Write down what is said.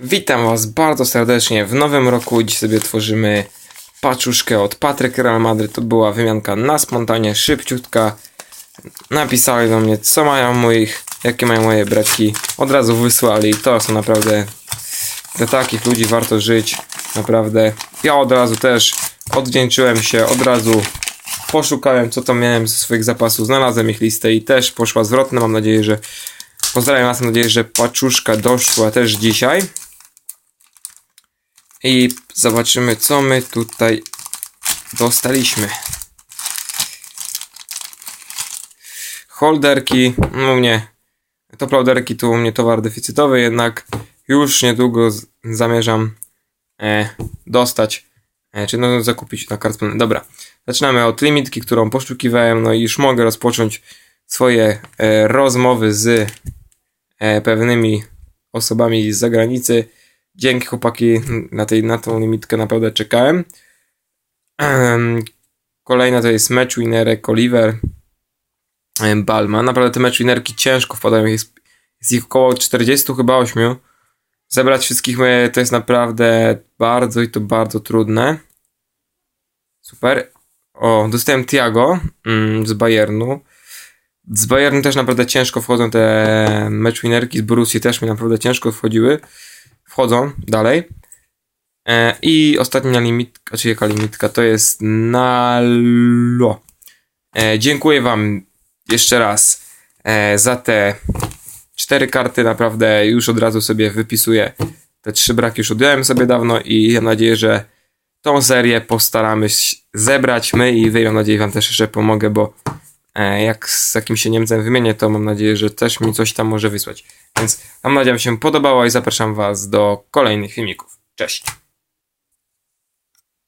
Witam Was bardzo serdecznie w nowym roku. Dziś sobie tworzymy paczuszkę od Patryk Real Madrid. To była wymianka na spontanie, szybciutka. Napisali do mnie, co mają moich, jakie mają moje bratki. Od razu wysłali. To są naprawdę dla takich ludzi warto żyć. Naprawdę. Ja od razu też odwdzięczyłem się, od razu poszukałem, co tam miałem ze swoich zapasów. Znalazłem ich listę i też poszła zwrotna. Mam nadzieję, że Pozdrawiam Was, mam nadzieję, że paczuszka doszła też dzisiaj. I zobaczymy, co my tutaj dostaliśmy. Holderki, no u mnie, to holderki to u mnie towar deficytowy, jednak już niedługo zamierzam e, dostać, e, czy no zakupić na kartę. Dobra, zaczynamy od limitki, którą poszukiwałem, no i już mogę rozpocząć swoje e, rozmowy z e, pewnymi osobami z zagranicy. Dzięki chłopaki na, tej, na tą limitkę naprawdę czekałem. Em, Kolejna to jest match winerek Oliver em, Balman. Naprawdę te match winerki ciężko wpadają. Jest, jest ich około 40 chyba 8. Zebrać wszystkich to jest naprawdę bardzo i to bardzo trudne. Super. O, dostałem Tiago mm, z Bayernu. Z Bayernu też naprawdę ciężko wchodzą te match winerki, z Borussii też mi naprawdę ciężko wchodziły. Wchodzą dalej. E, I ostatnia limitka, czy jaka limitka, to jest Nalo. E, dziękuję Wam jeszcze raz e, za te cztery karty. Naprawdę już od razu sobie wypisuję. Te trzy braki już odjąłem sobie dawno i mam nadzieję, że tą serię postaramy się zebrać my i wy. Mam nadzieję, Wam też jeszcze pomogę, bo jak z jakimś się Niemcem wymienię, to mam nadzieję, że też mi coś tam może wysłać. Więc mam nadzieję, że się podobało i zapraszam Was do kolejnych filmików. Cześć!